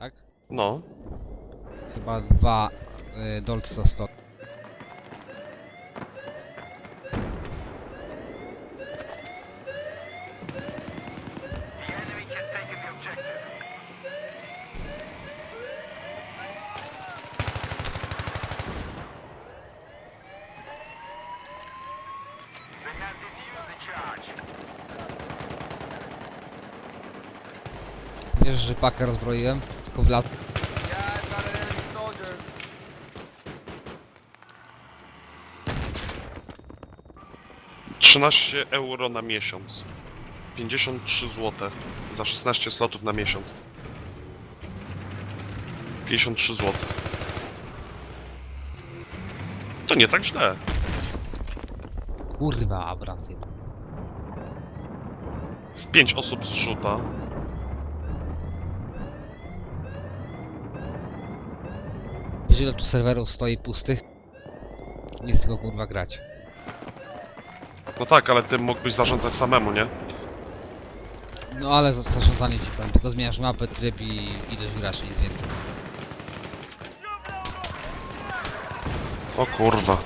tak? No. Chyba dwa y, dolce za 100. The enemy has taken the objective. They have defused the charge. Wiesz, że pakę rozbroiłem? Tylko enemy soldier. Trzynaście euro na miesiąc. 53 zł. Za 16 slotów na miesiąc. 53 zł. To nie tak źle. Kurwa, Abrams. W 5 osób zrzuta. Wiesz ile tu serwerów stoi pustych? Nie z tego kurwa grać. No tak, ale ty mógłbyś zarządzać samemu, nie? No ale za zarządzanie ci powiem, tylko zmieniasz mapę, tryb i ilość graczy, nic więcej. O kurwa.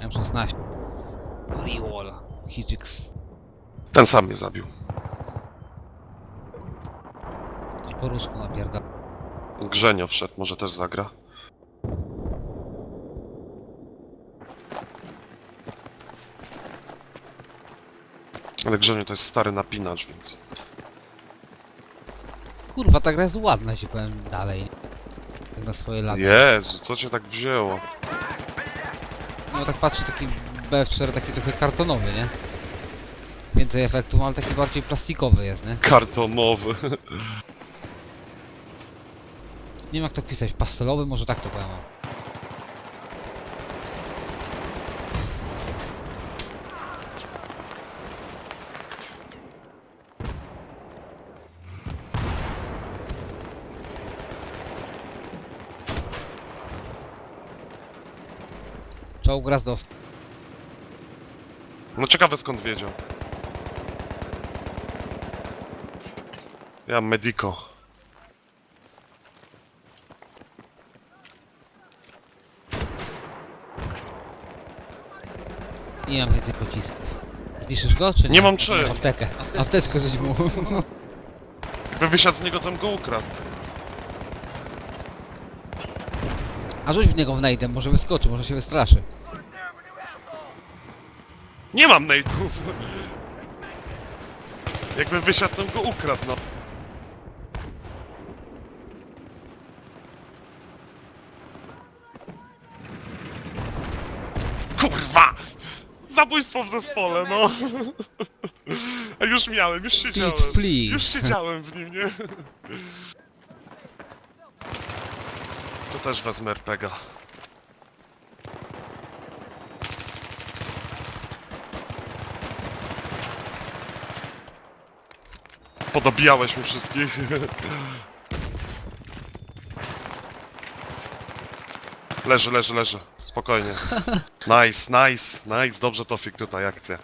M16. Riwall. Hijix. Ten sam mnie zabił. I po rusku napierda. Grzenio wszedł, może też zagra. Ale Grzeniu to jest stary napinacz, więc... Kurwa, ta gra jest ładna, ci powiem dalej. Jak na swoje lata. Jezu, co cię tak wzięło? No tak patrzę, taki BF4 taki trochę kartonowy, nie? Więcej efektów, ale taki bardziej plastikowy jest, nie? Kartonowy. Nie wiem jak to pisać, pastelowy, może tak to powiem. Czołg raz dos. No ciekawe skąd wiedział. Ja Medico. Nie mam więcej pocisków. Zniszczysz go, czy nie? Nie mam Masz czym. aptekę. Apteczkę rzuć mu. Jakby wysiadł z niego, to bym go ukradł. A rzuć w niego w najdem, może wyskoczy, może się wystraszy. Nie mam nade'ów. Jakby wysiadł, to bym go ukradł, no. Kurwa! Zabójstwo w zespole, no. A już miałem, już siedziałem. please. Już siedziałem w nim, nie? To też wezmę RPGa. Podobijałeś mi wszystkich. Leży, leży, leży. Spokojnie. Nice, nice, nice. Dobrze Tofik tutaj, akcja.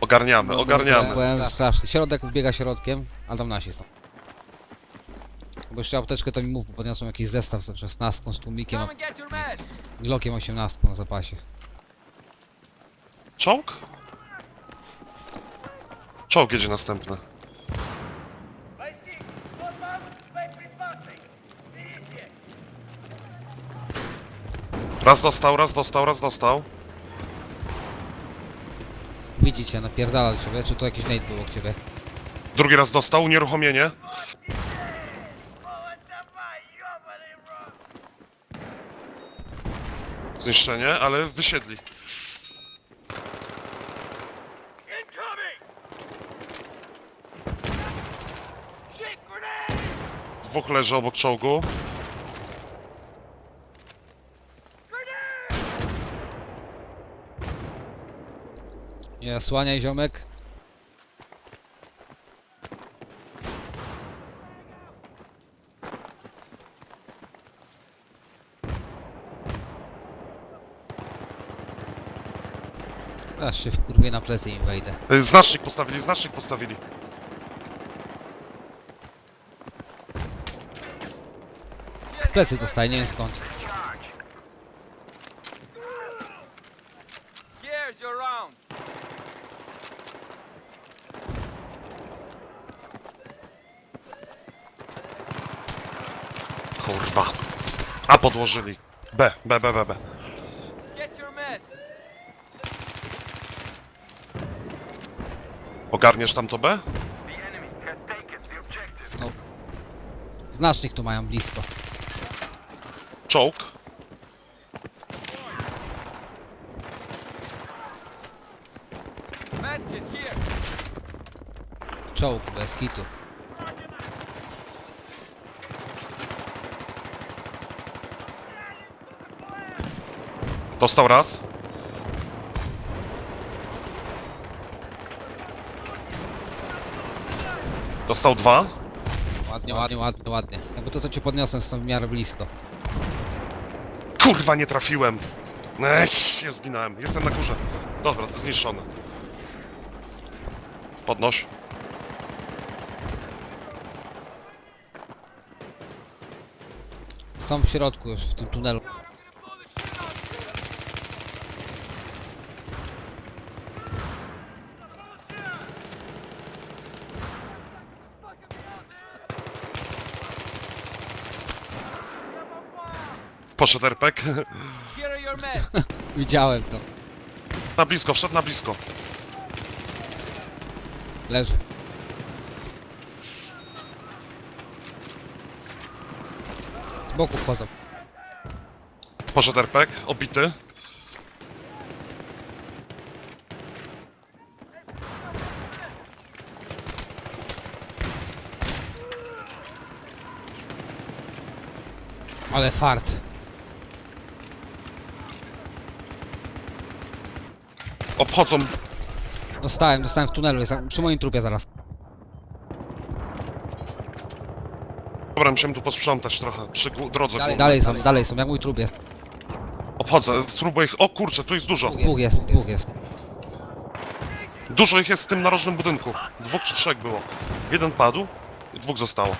Ogarniamy, ogarniamy. Powiem strasznie. Środek wbiega środkiem, ale tam nasi są. Bo jeszcze apteczkę to mi mów, bo podniosłem jakiś zestaw z 16 z tłumikiem, a Come and get your meds. Glockiem 18 na zapasie. Czołg? Czołg jedzie następny. Raz dostał, raz dostał, raz dostał. Widzicie, napierdala do ciebie, czy to jakiś nate był obok ciebie? Drugi raz dostał, unieruchomienie. Zniszczenie, ale wysiedli. Dwóch leży obok czołgu. Nie nasłaniaj ziomek. Aż się w kurwie na plecy im wejdę. E, znacznik postawili, znacznik postawili. W plecy dostaję, nie wiem skąd. A podłożyli. B, B, B, B, B. Ogarniesz tam to B? No. Znacznik tu mają blisko. Czołg. Czołg, bez kitu. Dostał raz. Dostał dwa. Ładnie, ładnie, ładnie, ładnie. Jakby to, co cię podniosłem, są w miarę blisko. Kurwa, nie trafiłem. Ech, się zginąłem. Jestem na górze. Dobra, zniszczony. Podnoś. Są w środku już, w tym tunelu. Poszedł. Widziałem to. Na blisko, wszedł na blisko. Leży. Z boku wchodzą. Poszedł RPG, obity. Ale fart. Obchodzą. Dostałem, dostałem w tunelu, jest przy moim trupie zaraz. Dobra, musimy tu posprzątać trochę. Przy gó- drodze Dalej, głównej. dalej są, dalej są, jak mój trup jest. Obchodzę, spróbuję ich... O kurczę, tu jest dużo. Dwóch jest, dwóch jest. Dużo ich jest w tym narożnym budynku. Dwóch czy trzech było. Jeden padł i dwóch zostało.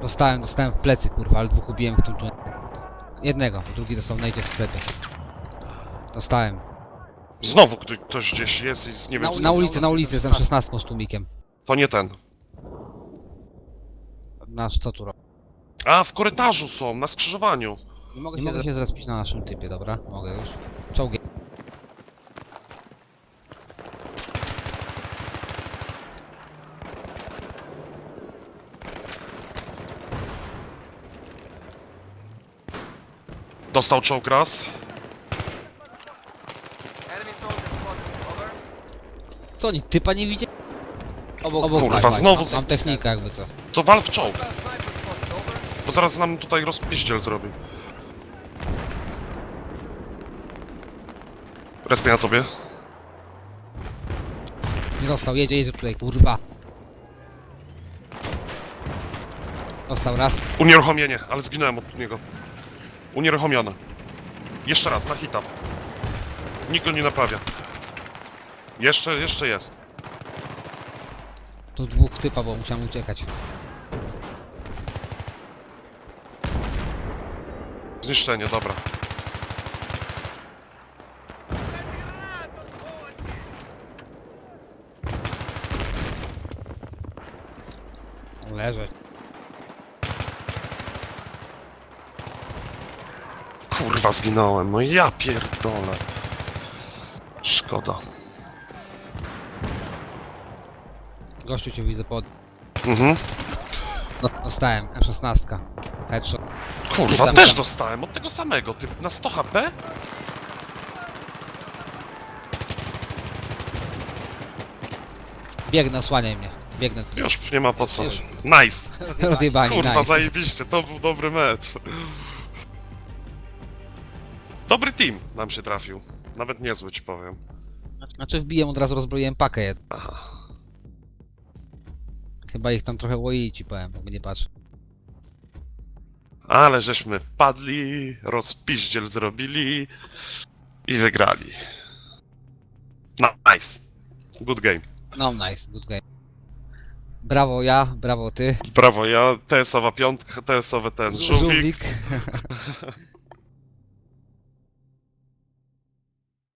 Dostałem, dostałem w plecy, kurwa, ale dwóch ubiłem w tym tunelu. Jednego, drugi dostał najdzie w sklepie. Dostałem. Znowu ktoś, ktoś gdzieś jest i nie wiem... Na, co- na ulicy, na ulicy, jestem 16 z tłumikiem. To nie ten. Nasz, co tu robi? A, w korytarzu są, na skrzyżowaniu. Nie mogę, nie mogę się zrespić na naszym typie, dobra? Mogę już. Czołgiem. Dostał czołg raz. Co oni, typa nie widzi? Obok, obok Kurwa, Mike. znowu Mam, mam technikę jakby co. To wal w czołg, bo zaraz nam tutaj rozpiździel zrobi. Respię na tobie. Nie dostał, jedzie, jedzie tutaj, kurwa. Dostał raz. Unieruchomienie, ale zginąłem od niego. Unieruchomione. Jeszcze raz, na hita. Nikt go nie naprawia. Jeszcze, jeszcze jest. Tu dwóch typa, bo musiałem uciekać. Zniszczenie, dobra. Leży. Kurwa, zginąłem. No ja pierdolę. Szkoda. Gościu cię widzę pod... Mhm. No, dostałem, M16. Headshot. Kurwa, Tam, też tam. dostałem od tego samego. Ty na 100 HP? Biegnę, osłaniaj mnie. Biegnę. Już nie ma po co. Już. Nice. Rozjebani, Kurwa, nice. zajebiście, to był dobry mecz. Dobry team nam się trafił. Nawet niezły ci powiem. Znaczy wbiłem, od razu rozbroiłem pakę jedną. Chyba ich tam trochę łoili ci powiem, jakby nie patrz. Ale żeśmy padli, rozpiździel zrobili i wygrali. No, nice. Good game. No nice, good game. Brawo ja, brawo ty. Brawo, ja TS-owa piątka, TS-owy ten żółwik. Żółwik.